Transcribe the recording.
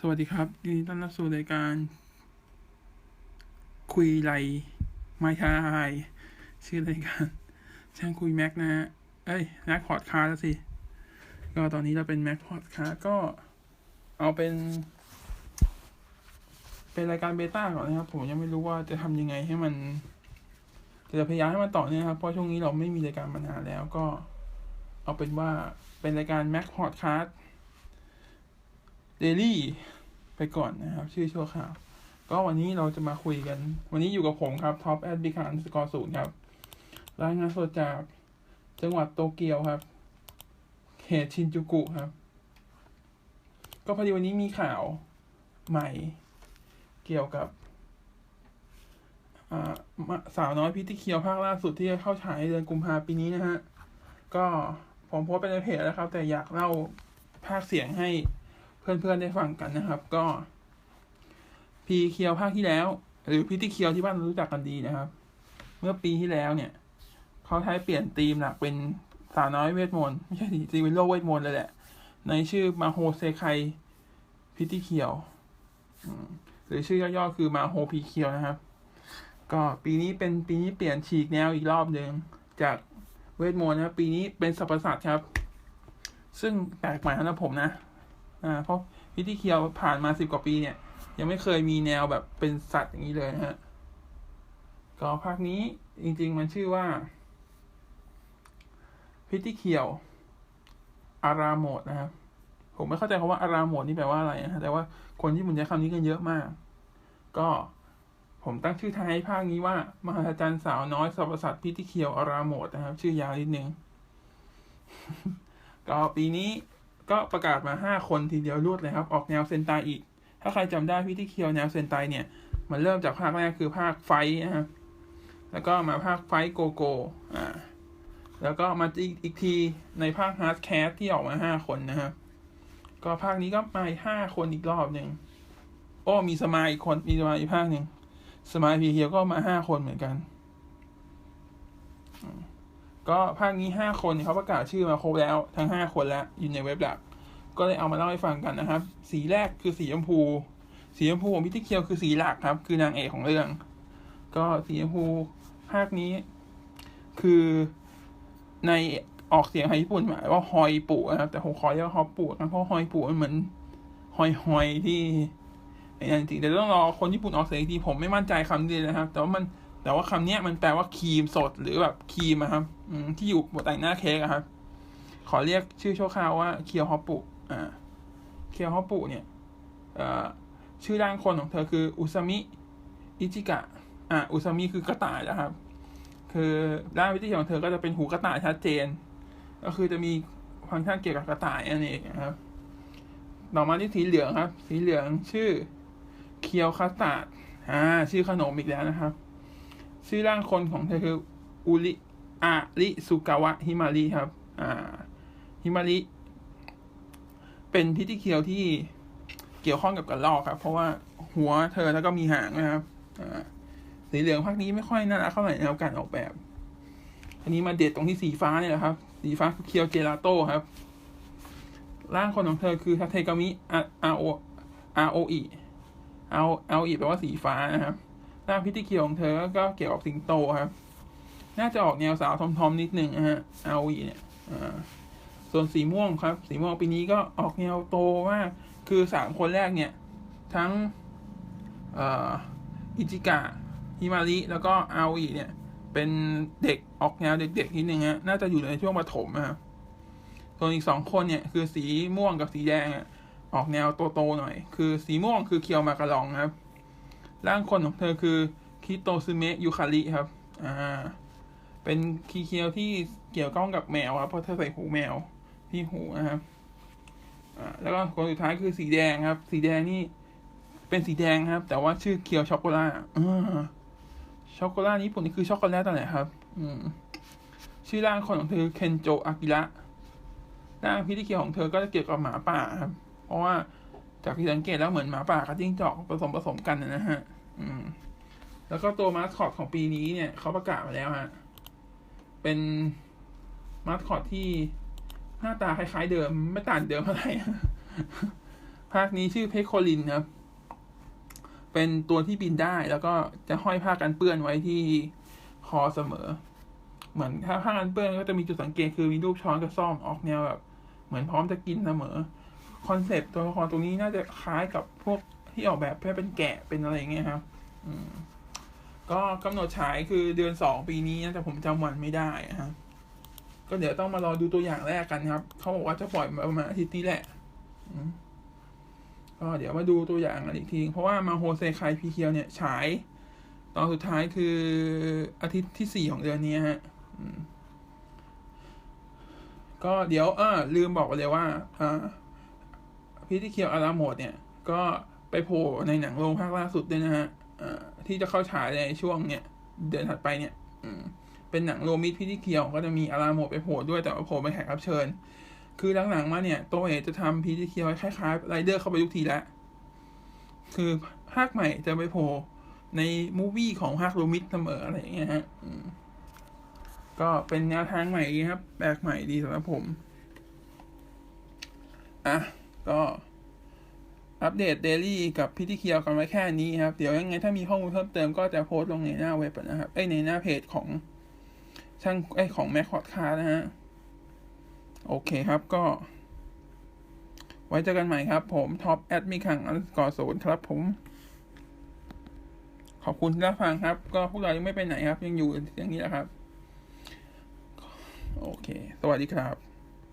สวัสดีครับยินดีต้อนรับสู่รายการ คุยไรไม่ทายชื่อรายการช่างคุยแม็กนะฮะเอ้ยแม็กพอดคาร์แล้วสิ ก็ตอนนี้เราเป็นแม็กพอดคาร์ก็เอาเป็น เป็นรายการเบต้าก่อนนะครับ ผมยังไม่รู้ว่าจะทำยังไงให้มันจะพยายามให้มันต่อเนื่องครับ เพราะช่วงนี้เราไม่มีรายการมานานแล้วก็ เอาเป็นว่าเป็นรายการแม็กพอดคาร์ Mac Podcast Daily ไปก่อนนะครับ ชื่อชั่วข่าว ก็วันนี้เราจะมาคุยกัน วันนี้อยู่กับผมครับท็อปแอดบิคานสกอร์ศูนย์ครับ รายงานสดจากจังหวัดโตเกียวครับ เขตชินจูกุครับ ก็พอดีวันนี้มีข่าวใหม่เกี่ยวกับสาวน้อยพิติเคียวภาคล่าสุดที่จะเข้าฉายเดือนกุมภาปีนี้นะฮะ ก็ผมโพสต์ไปในเพจแล้วครับ แต่อยากเล่าภาคเสียงให้ เพื่อนๆได้ฟังกันนะครับ ก็ พีเคียวภาคที่แล้ว หรือพิติเคียวที่บ้านเรารู้จักกันดีนะครับ เมื่อปีที่แล้วเนี่ยเขาใช้เปลี่ยนธีมหลักเป็นสาวน้อยเวทมนต์ไม่ใช่สิจีวินโลกเวทมนต์เลยแหละ ในชื่อมาโฮเซไคพิติเคียวหรือชื่อย่อๆคือมาโฮพีเคียวนะครับ ก็ปีนี้เป็นปีนี้เปลี่ยนฉีกแนวอีกรอบหนึ่งจากเวทมนต์นะปีนี้เป็นสัตว์ประสาทครับ ซึ่งแปลกใหม่สำหรับผมนะ อ่าเพราะพิธีเคียวผ่านมาสิบกว่าปีเนี่ย ยังไม่เคยมีแนวแบบเป็นสัตว์อย่างนี้เลยนะฮะก็ภาคนี้จริง ๆ มันชื่อว่าพิธีเคียวอาราโมดนะครับผมไม่เข้าใจคำว่าอาราโมดนี่แปลว่าอะไรนะฮะแต่ว่าคนที่มันใช้คำนี้กันเยอะมาก ก็ผมตั้งชื่อไทยภาคนี้ว่า มหัศจรรย์สาวน้อยสัพสัตว์พิธีเคียวอาราโมดนะครับ ชื่อยาวนิดนึง ก็ปีนี้ ก็ประกาศมาห้าคนทีเดียวรวดเลยครับ ออกแนวเซนไตอีก ถ้าใครจำได้พิธีเคียวแนวเซนไตเนี่ย มันเริ่มจากภาคแรกคือภาคไฟนะครับแล้วก็มาภาคไฟโกโกอ่าแล้วก็มาอีกอีกทีในภาคฮาร์ดแคสที่ออกมาห้าคนนะครับ ก็ภาคนี้ก็มาห้าคนอีกรอบหนึ่งโอ้มีสมายอีกคนมีสมายอีกภาคหนึ่งสมายพีเฮียก็มาห้าคนเหมือนกัน ก็ภาคนี้ห้าคนเขาประกาศชื่อมาครบแล้วทั้งห้าคนแล้วอยู่ในเว็บหลัก ก็เลยเอามาเล่าให้ฟังกันนะครับ สีแรกคือสีชมพู สีชมพูของพิทิเคียวคือสีหลักครับ คือนางเอกของเรื่อง ก็สีชมพูภาคนี้ คือในออกเสียงไทยญี่ปุ่นหมายว่าฮอยปุนะครับแต่ผมขอเรียกว่าฮอปปุนะเพราะฮอยปุมันเหมือนฮอยฮอยที่จริงๆแต่ต้องรอคนญี่ปุ่นออกเสียงอีกทีผมไม่มั่นใจคำนี้นะครับ แต่ว่ามัน แต่ว่าคำนี้มันแปลว่าครีมสดหรือแบบครีมครับอืที่อยู่บนแต่งหน้าเค้กครับ ขอเรียกชื่อชั่วคราวว่าเคียวฮอปปุอ่าเคียวฮอปปุเนี่ยอชื่อร่างคนของเธอคืออุซามิอิจิกะอ่าอุซามิคือกระต่ายนะครับ คือร่างวิธีของเธอก็จะเป็นหูกระต่ายชัดเจน ก็คือจะมีฟังก์ชันเกี่ยวกับกระต่ายนั่นเองนะครับต่อมาที่สีเหลืองครับ สีเหลืองชื่อเคียวคัสตาร์ดอ่าชื่อขนมอีกแล้วนะครับ ชื่อร่างคนของเธอคืออุริอาริสุกาวะฮิมาริครับ อ่า ฮิมาริ เป็นพิธีเคียวที่เกี่ยวข้องกับกระรอกครับ เพราะว่าหัวเธอแล้วก็มีหางนะครับ อ่า สีเหลืองภาคนี้ไม่ค่อยน่ารักเท่าไหร่ในการออกแบบ อันนี้มาเด็ดตรงที่สีฟ้าเนี่ยแหละครับ สีฟ้าเคียวเจลาโต้ครับ ร่างคนของเธอคือทาเทกามิอาโออาโออิเอาเอาอีแปลว่าสีฟ้านะครับ ร่างพิธีเคียวของเธอก็เกี่ยวกับสิงโตครับ น่าจะออกแนวสาวทอมทอมนิดหนึ่งนะฮะเอาอีเนี่ยส่วนสีม่วงครับ สีม่วงปีนี้ก็ออกแนวโตมาก คือสามคนแรกเนี่ย ทั้งอิจิกะฮิมาริแล้วก็อาอีเนี่ย เป็นเด็กออกแนวเด็กๆนิดนึงฮะน่าจะอยู่ในช่วงปฐมนะครับส่วนอีกสองคนเนี่ยคือสีม่วงกับสีแดงอออกแนวโตๆหน่อย คือสีม่วงคือเคียวมากระลองครับ ร่างคนของเธอคือคิโตซึเมะยูคาริครับ อ่า เป็นคีเคียวที่เกี่ยวข้องกับแมวครับเพราะเธอใส่หูแมวที่หูนะครับ อ่า แล้วก็คนสุดท้ายคือสีแดงครับ สีแดงนี่เป็นสีแดงครับ แต่ว่าชื่อเคียวช็อกโกแลตอ่าช็อกโกแลตนี้ปุ่นนี่คือช็อกโกแลตตัวไหนครับ อืม ชื่อร่างคนของเธอเคนโจอากิระร่างพิธีเคียวของเธอก็จะเกี่ยวกับหมาป่าครับ เพราะว่าจากที่สังเกตแล้วเหมือนหมาป่ากับจิ้งจอกผสมผสมกันนะฮะ อืม แล้วก็ตัวมาสคอตของปีนี้เนี่ยเขาประกาศมาแล้วฮะ เป็นมาสคอตที่หน้าตาคล้ายๆเดิม ไม่ต่างเดิมเท่าไรภาคนี้ชื่อเพคโคลินครับ เป็นตัวที่บินได้แล้วก็จะห้อยผ้ากันเปื้อนไว้ที่คอเสมอ เหมือนถ้าผ้ากันเปื้อนก็จะมีจุดสังเกตคือมีรูปช้อนกับซ่อมออกแนวแบบ เหมือนพร้อมจะกินเสมอ คอนเซปต์ตัวละครตัวนี้น่าจะคล้ายกับพวก ที่ออกแบบเพื่อเป็นแกะเป็นอะไรอย่างเงี้ยครับอืมก็กำหนดฉายคือเดือนสองปีนี้นะแต่ผมจำวันไม่ได้ะฮะก็เดี๋ยวต้องมารอดูตัวอย่างแรกกันครับ เขาบอกว่าจะปล่อยประมาณอาทิตย์นี้แหละอืมก็เดี๋ยวมาดูตัวอย่างกันอีกทีเพราะว่ามาโฮเซคายพีเคียวเนี่ยฉาย ตอนสุดท้ายคืออาทิตย์ที่สี่ของเดือนนี้ฮะอืมก็เดี๋ยวเออลืมบอกไปเลยว่าอ่าพิธีเคียวอาราโมดเนี่ย ก็ โผล่ในหนังโรงภาคล่าสุดด้วยนะฮะที่จะเข้าฉายในช่วงเนี่ย เดือนถัดไปเนี่ยเป็นหนังโรมิดพิธีเคียว ก็จะมีอาราโมดไปโผล่ด้วยแต่ว่าโผล่เป็นแขกรับเชิญ คือหลังๆมาเนี่ยโตเอจะทำพิธีเคียวคล้ายๆไรเดอร์เข้าไปทุกทีล้วคือภาคใหม่จะไปโผล่ในมูวี่ของภาคโรมิดเสมออะไรอย่างเงี้ยฮะก็เป็นแนวทางใหม่ครับแปลกใหม่ดีสำหรับผม อะ ก็ อัปเดตเดลี่กับพิธีเคียวกันไว้แค่นี้ครับ เดี๋ยวยังไงถ้ามีข้อมูลเพิ่มเติมก็จะโพสต์ลงในหน้าเว็บนะครับเอ้ยในหน้าเพจของช่างไอของแมคคอร์ดคานะฮะ โอเคครับก็ ไว้เจอกันใหม่ครับ ผมท็อปแอดมิคังอันก่อศูนย์ครับผม ขอบคุณที่รับฟังครับ ก็พวกเรายังไม่ไปไหนครับ ยังอยู่อย่างนี้แหละครับ โอเค สวัสดีครับ